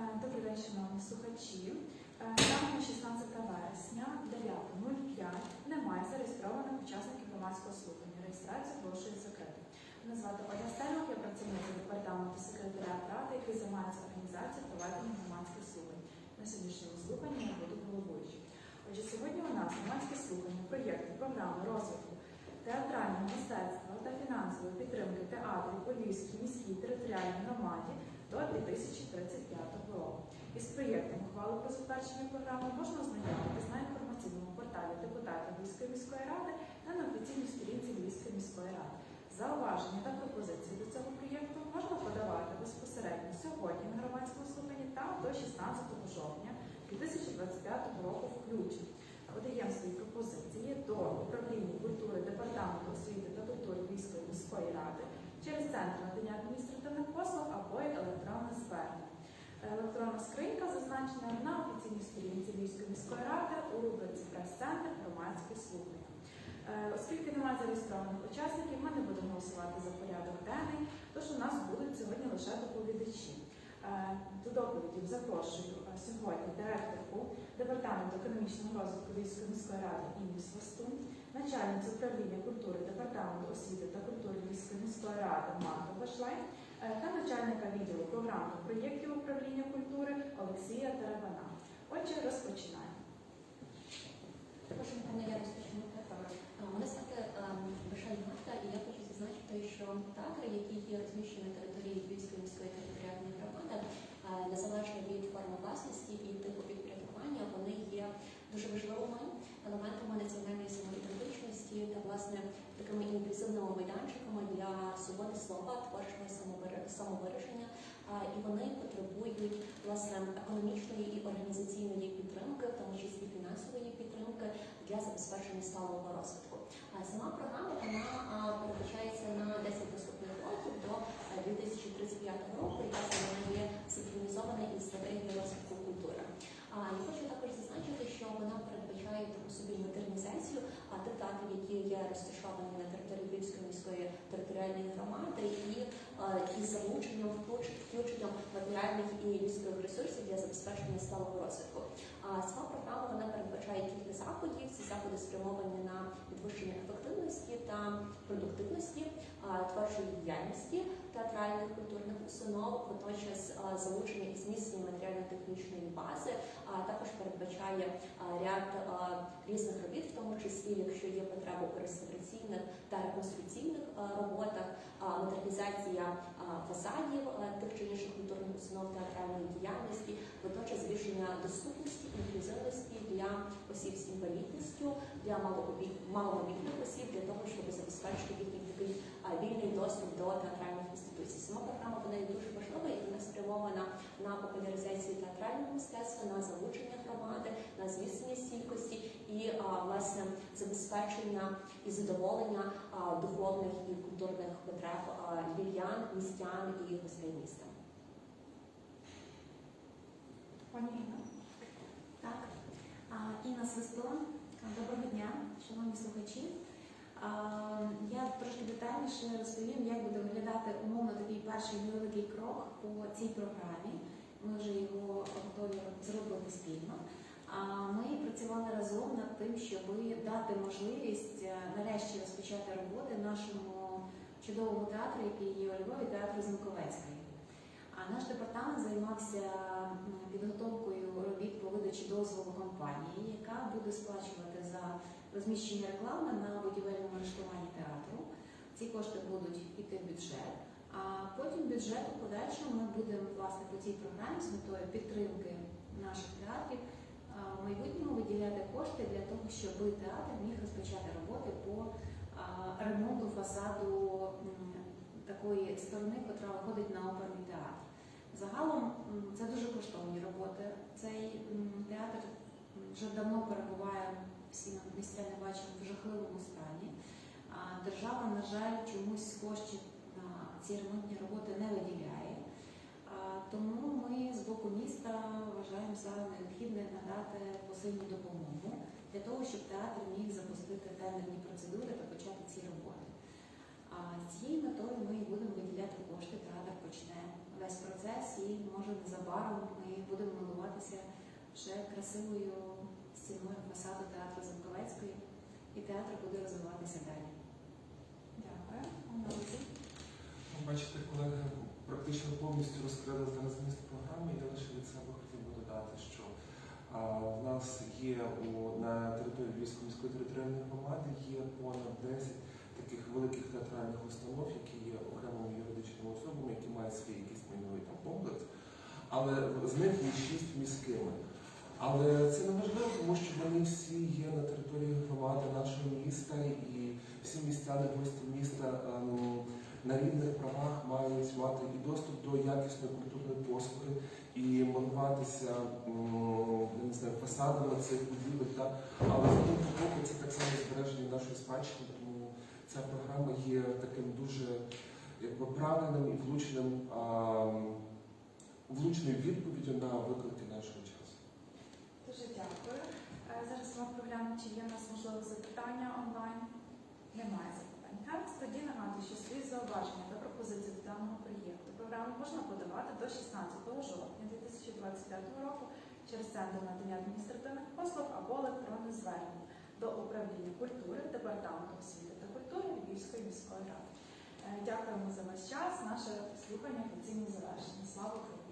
Е, Добрий день, шановні слухачі. Е, Станом на 16 вересня 9.05 немає зареєстрованих учасників громадського слухання. Реєстрацію оголошую закритою. Мене звати Оля Стельмах, я працівниця департаменту секретаріат ради, який займається організацією проведення громадських слухань. На сьогоднішньому слуханні я буду головуючим. Отже, сьогодні у нас громадське слухання проєкту програми розвитку театрального мистецтва та фінансової підтримки театру у Львівській міській територіальній громаді до 2035 року. Із проєктом ухвали про затвердження програми можна ознайомитись на інформаційному порталі депутатів Львівської міської ради та на офіційній сторінці Львівської міської ради. Зауваження та пропозиції до цього проєкту можна подавати безпосередньо сьогодні на громадському слуханні та до 16 жовтня 2025 року включно. Подаємо свої пропозиції до управління культури департаменту освіти та культури Львівської міської ради через центр надання адміністративних послуг або електронне звернення. Електронна скринька зазначена на офіційній сторінці Львівської міської ради у рубриці прес-центр громадські слухання. Е, Оскільки немає зареєстрованих учасників, ми не будемо голосувати за порядок денний, тож у нас будуть сьогодні лише доповідачі. Е, До доповідів запрошую е, сьогодні директорку департаменту економічного розвитку Львівської міської ради Інні Свастун, начальницю управління культури департаменту освіти та міської ради Башлайн е, та начальника відділу програм проєктів управління культури Олексія Тарабана. Отже, розпочинаємо. Прошу, пане, я розпочну. А, Мене звати Бешаль Марта, і я хочу зазначити, що театри, які є розміщені на території Львівської міської територіальної громади, незалежно від форми власності і типу підпорядкування, вони є дуже важливими елементами національної самоідентичності та власне такими інклюзивними майданчиками для свободи слова, творчого самовираження. І вони потребують власне економічної і організаційної підтримки, в тому числі фінансової підтримки для забезпечення сталого розвитку. Сама програма вона передбачається на 10 наступних років до а, 2035 року, яка вона є синхронізована із стратегією розвитку культури. А я хочу також зазначити, що вона передбачає таку собі модернізацію а тих театрів, які є розташовані на території Львівської міської територіальної громади, і а, із залученням включенням матеріальних і людських ресурсів для забезпечення сталого розвитку. Сама програма вона передбачає кілька заходів. Ці заходи спрямовані на підвищення ефективності та продуктивності творчої діяльності театральних культурних установ, водночас залучення і зміцнення матеріально-технічної бази, а також передбачає ряд різних робіт, якщо є потреба у реставраційних та реконструкційних роботах, модернізація фасадів тих чи інших культурних установ театральної діяльності, водночас збільшення доступності, інклюзивності для осіб з інвалідністю, для маломобільних осіб, для того, щоб забезпечити їхній такий вільний доступ до театральних інституцій. Сама програма вона є дуже важлива і вона спрямована на популяризацію театрального мистецтва, на залучення громади, на зміцнення стійкості і а, власне забезпечення і задоволення а, духовних і культурних потреб а, львів'ян, містян і гостей міста. Пані Інна. Так, А, Інна Свистун, доброго дня, шановні слухачі. Я трошки детальніше розповім, як буде виглядати умовно такий перший невеликий крок по цій програмі. Ми вже його готові зробити спільно. Ми працювали разом над тим, щоб дати можливість е, нарешті розпочати роботи нашому чудовому театру, який є у Львові, театру Зінковецької. А наш департамент займався підготовкою робіт по видачі дозволу компанії, яка буде сплачувати за розміщення реклами на будівельному арештуванні театру. Ці кошти будуть йти в бюджет. А потім бюджет у подальшому ми будемо власне по цій програмі з метою підтримки наших театрів в майбутньому виділяти кошти для того, щоб театр міг розпочати роботи по ремонту фасаду такої сторони, яка виходить на оперний театр. Загалом це дуже коштовні роботи. Цей театр вже давно перебуває всі місця не бачимо в жахливому стані. А держава, на жаль, чомусь коштів на ці ремонтні роботи не виділяє. А, Тому ми з боку міста вважаємо за необхідне надати посильну допомогу для того, щоб театр міг запустити тендерні процедури та почати ці роботи. А, з цією метою ми і будемо виділяти кошти. Театр почне весь процес і може незабаром ми будемо милуватися вже красивою стіною фасаду театру Замковецької, і театр буде розвиватися далі. Дякую. Ну, Бачите, колеги практично повністю розкрили зараз зміст програми. Я лише від себе хотів би додати, що а, в нас є у, на території Львівської міської територіальної громади є понад 10 таких великих театральних установ, які є окремими юридичними особами, які мають свій якийсь майновий комплекс, але з них є 6 міськими. Але це не важливо, тому що вони всі є на території громади нашого міста, і всі містяни, гості міста ем, на рівних правах мають мати і доступ до якісної культурної послуги, і милуватися м, не фасадами цих будівель. Але з іншого боку, це так само збереження нашої спадщини, тому ця програма є таким дуже правильним і влучним, влучною відповіддю на виклики нашого часу. Дуже дякую. Е, Зараз ми проглянемо, чи є у нас можливо запитання онлайн. Немає запитань. Гаразд, тоді нагадую, що свої зауваження та пропозиції до даного проєкту програми можна подавати до 16 жовтня 2025 року через центр надання адміністративних послуг або електронне звернення до управління культури, департаменту освіти та культури Львівської міської ради. Е, Дякуємо за ваш час. Наше слухання офіційно завершено. Слава Україні!